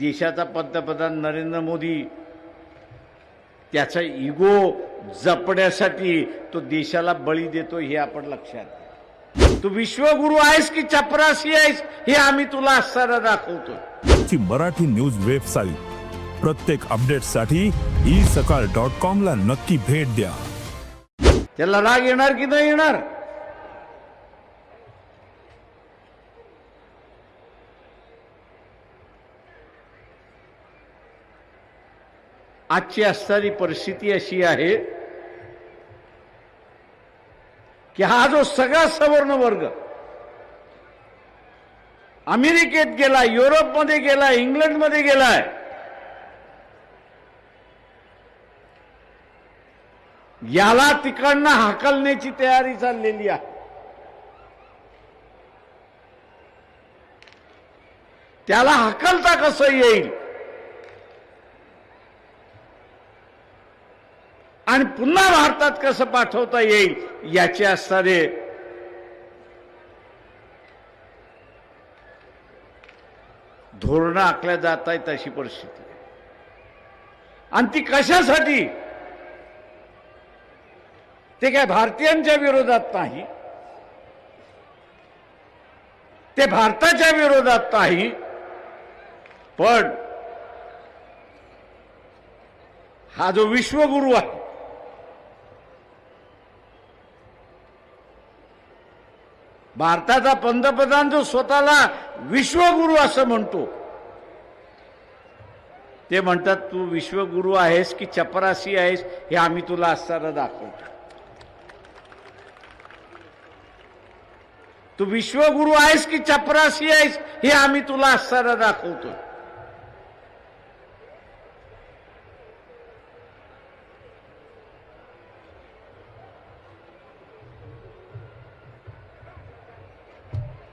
देशाचा पंतप्रधान नरेंद्र मोदी त्याचा इगो जपण्यासाठी तो देशाला बळी देतो हे आपण लक्षात. तू विश्वगुरु आहेस की चपरासी आहेस हे आम्ही तुला असताना दाखवतो ची मराठी न्यूज वेबसाईट. प्रत्येक अपडेटसाठी ई सकाळ डॉट कॉम ला नक्की भेट द्या. त्याला राग येणार की नाही येणार? आजची असणारी परिस्थिती अशी आहे की हा जो सगळा सवर्ण वर्ग अमेरिकेत गेला युरोपमध्ये गेला इंग्लंडमध्ये गेलाय याला तिकडनं हाकलण्याची तयारी चाललेली आहे. त्याला हाकलता कसं येईल? आणि पुन्हा भारतात कसं पाठवता येईल याचे असणारे धोरणं आखल्या जात आहेत अशी परिस्थिती. आणि ती कशासाठी? ते काय भारतीयांच्या विरोधात नाही. ते भारताच्या विरोधात नाही. पण हा जो विश्वगुरु आहे भारताचा पंतप्रधान जो स्वतःला विश्वगुरु असं म्हणतो. ते म्हणतात तू विश्वगुरु आहेस की चपरासी आहेस हे आम्ही तुला असताना दाखवतो. तू विश्वगुरु आहेस की चपरासी आहेस हे आम्ही तुला असताना दाखवतो.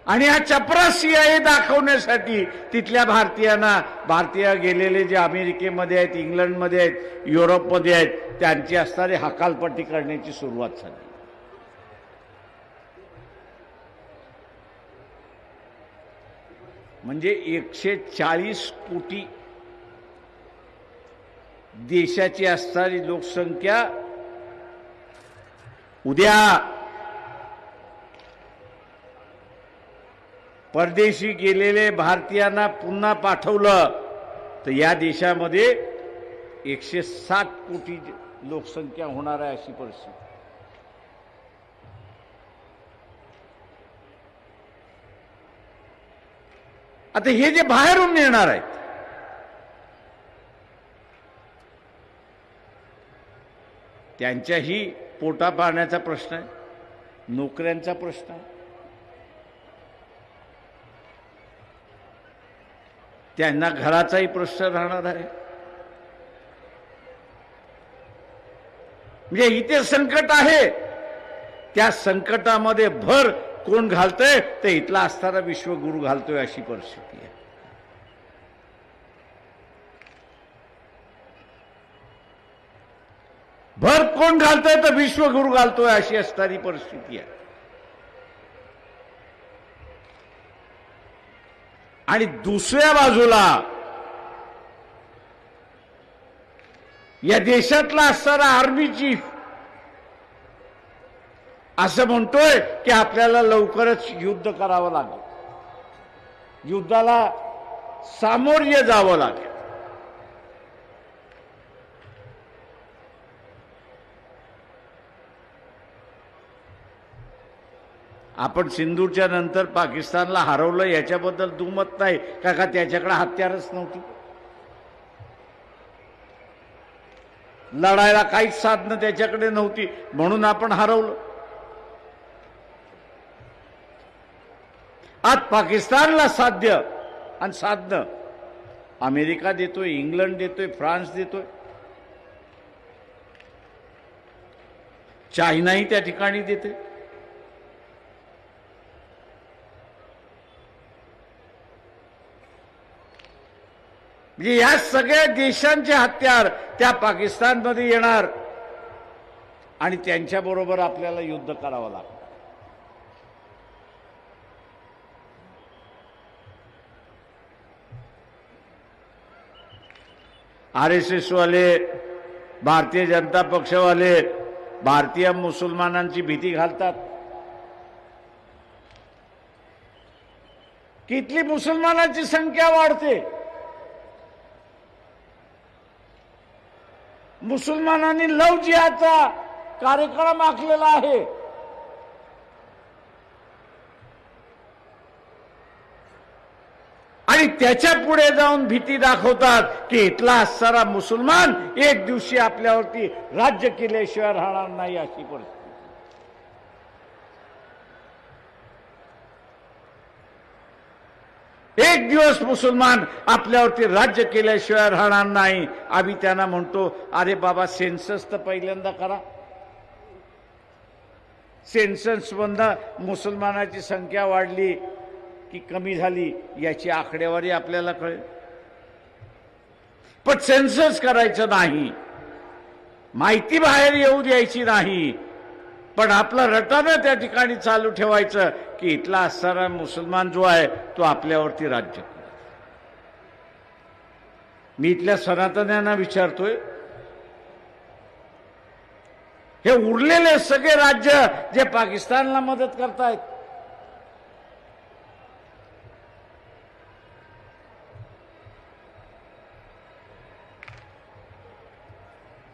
आणि हा चपरासी आहे दाखवण्यासाठी तिथल्या भारतीयांना भारतीय गेलेले जे अमेरिकेमध्ये आहेत इंग्लंडमध्ये आहेत युरोपमध्ये आहेत त्यांची असणारी हकालपट्टी करण्याची सुरुवात झाली. म्हणजे एकशे चाळीस कोटी देशाची असणारी लोकसंख्या उद्या परदेशी गेलेले भारतीयांना पुन्हा पाठवलं तर या देशामध्ये एकशे साठ कोटी लोकसंख्या होणार आहे अशी परिस्थिती. आता हे जे बाहेरून येणार आहेत त्यांच्याही पोटा पाण्याचा प्रश्न आहे नोकऱ्यांचा प्रश्न आहे त्यांना घराचाही प्रश्न राहणार आहे. म्हणजे इथे संकट आहे. त्या संकटामध्ये भर कोण घालतंय? ते इथला असणारा विश्वगुरु घालतोय अशी परिस्थिती आहे. भर कोण घालतोय? तर विश्वगुरु घालतोय अशी असणारी परिस्थिती आहे. आणि दुसऱ्या बाजूला या देशातला असणारा आर्मी चीफ असं म्हणतोय की आपल्याला लवकरच युद्ध करावं लागेल. युद्धाला सामोर्य जावं लागेल. आपण सिंधूरच्या नंतर पाकिस्तानला हरवलं याच्याबद्दल दुमत नाही. का का त्याच्याकडे हत्यारच नव्हती? लढायला काहीच साधनं त्याच्याकडे नव्हती. म्हणून आपण हरवलं. आज पाकिस्तानला साध्य आणि साधनं. अमेरिका देतोय इंग्लंड देतोय फ्रान्स देतोय. चायनाही त्या ठिकाणी देते म्हणजे या सगळ्या देशांचे हत्यार त्या पाकिस्तानमध्ये येणार. आणि त्यांच्याबरोबर आपल्याला युद्ध करावं लागतं आर एस एसवाले भारतीय जनता पक्षवाले भारतीय मुसलमानांची भीती घालतात. कितली मुसलमानांची संख्या वाढते? मुसलमानांनी लव जिहादचा कार्यक्रम आखलेला आहे. आणि त्याच्या पुढे जाऊन भीती दाखवतात की इथला असणारा मुसलमान एक दिवशी आपल्यावरती राज्य केल्याशिवाय राहणार नाही अशी परिस्थिती. एक दिवस मुसलमान आपल्यावरती राज्य केल्याशिवाय राहणार नाही. आम्ही त्यांना म्हणतो अरे बाबा सेन्सस तर पहिल्यांदा करा. सेन्सस बंद मुसलमानाची संख्या वाढली की कमी झाली याची आकडेवारी आपल्याला कळेल. पण सेन्सस करायचं नाही. माहिती बाहेर येऊ द्यायची नाही. पण आपलं रटानं त्या ठिकाणी चालू ठेवायचं. की इथला असणारा मुसलमान जो आहे तो आपल्यावरती राज्य मी इथल्या सनातन्यांना विचारतोय हे उरलेले सगळे राज्य जे पाकिस्तानला मदत करतायत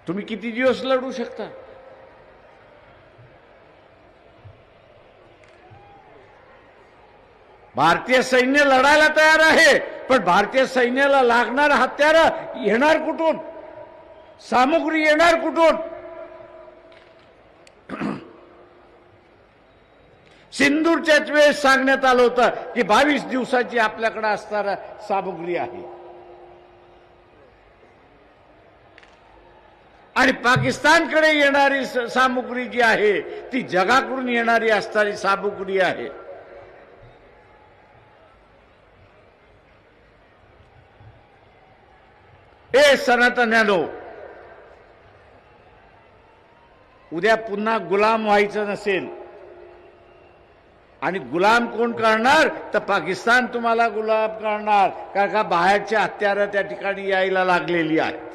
तुम्ही किती दिवस लढू शकता? भारतीय सैन्य लढायला तयार आहे पण भारतीय सैन्याला लागणार हत्यार येणार कुठून? सामुग्री येणार कुठून? सिंदूरच्याच वेळेस सांगण्यात आलं होतं की बावीस दिवसाची आपल्याकडे असणारा सामुग्री आहे. आणि पाकिस्तानकडे येणारी सामुग्री जी आहे ती जगाकडून येणारी असणारी सामुग्री आहे. ए सनातन्यानो उद्या पुन्हा गुलाम व्हायचं नसेल आणि गुलाम कोण करणार? तर पाकिस्तान तुम्हाला गुलाम करणार. कारण का बाहेरच्या हत्यारं त्या ठिकाणी यायला लागलेली आहेत.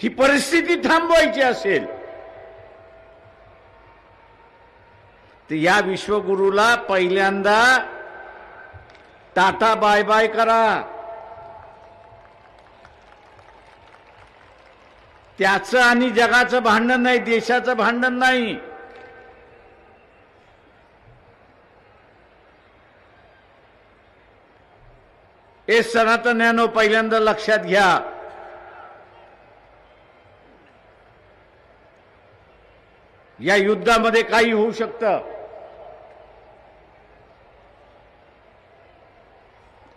ही परिस्थिती थांबवायची असेल. तर या विश्वगुरूला पहिल्यांदा टाटा बाय बाय करा. त्याचं आणि जगाचं भांडण नाही देशाचं भांडण नाही. हे सनातन्यानो पहिल्यांदा लक्षात घ्या. या युद्धामध्ये काही होऊ शकतं.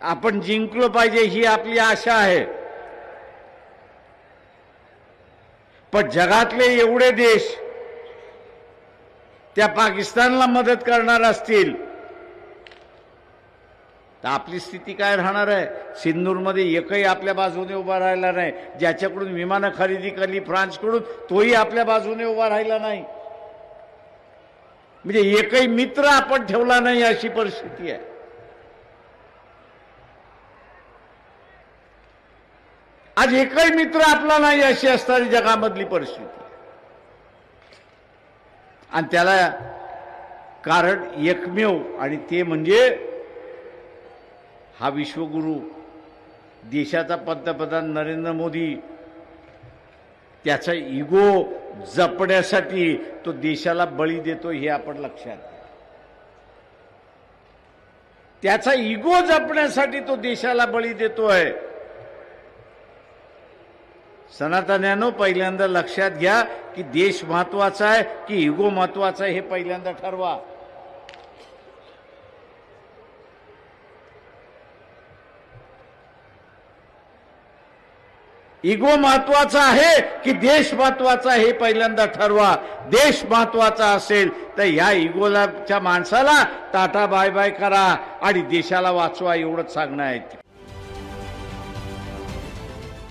आपण जिंकलो पाहिजे ही आपली आशा आहे. पण जगातले एवढे देश त्या पाकिस्तानला मदत करणार असतील तर आपली स्थिती काय राहणार आहे? सिंदूरमध्ये एकही आपल्या बाजूने उभा राहिला नाही. ज्याच्याकडून विमानं खरेदी केली फ्रान्सकडून तोही आपल्या बाजूने उभा राहिला नाही. म्हणजे एकही मित्र आपण ठेवला नाही अशी परिस्थिती आहे. आज एकही मित्र आपला नाही अशी असणारी जगामधली परिस्थिती. आणि त्याला कारण एकमेव आणि ते म्हणजे हा विश्वगुरु देशाचा पंतप्रधान नरेंद्र मोदी त्याचा इगो जपण्यासाठी तो देशाला बळी देतो हे आपण लक्षात त्याचा इगो जपण्यासाठी तो देशाला बळी देतोय. सनातन्यानो पहिल्यांदा लक्षात घ्या की देश महत्त्वाचा आहे की इगो महत्त्वाचा आहे हे पहिल्यांदा ठरवा. इगो महत्त्वाचा आहे की देश महत्त्वाचा आहे हे पहिल्यांदा ठरवा. देश महत्त्वाचा असेल तर या इगोलाच्या माणसाला टाटा बाय बाय करा आणि देशाला वाचवा एवढंच सांगणं आहे.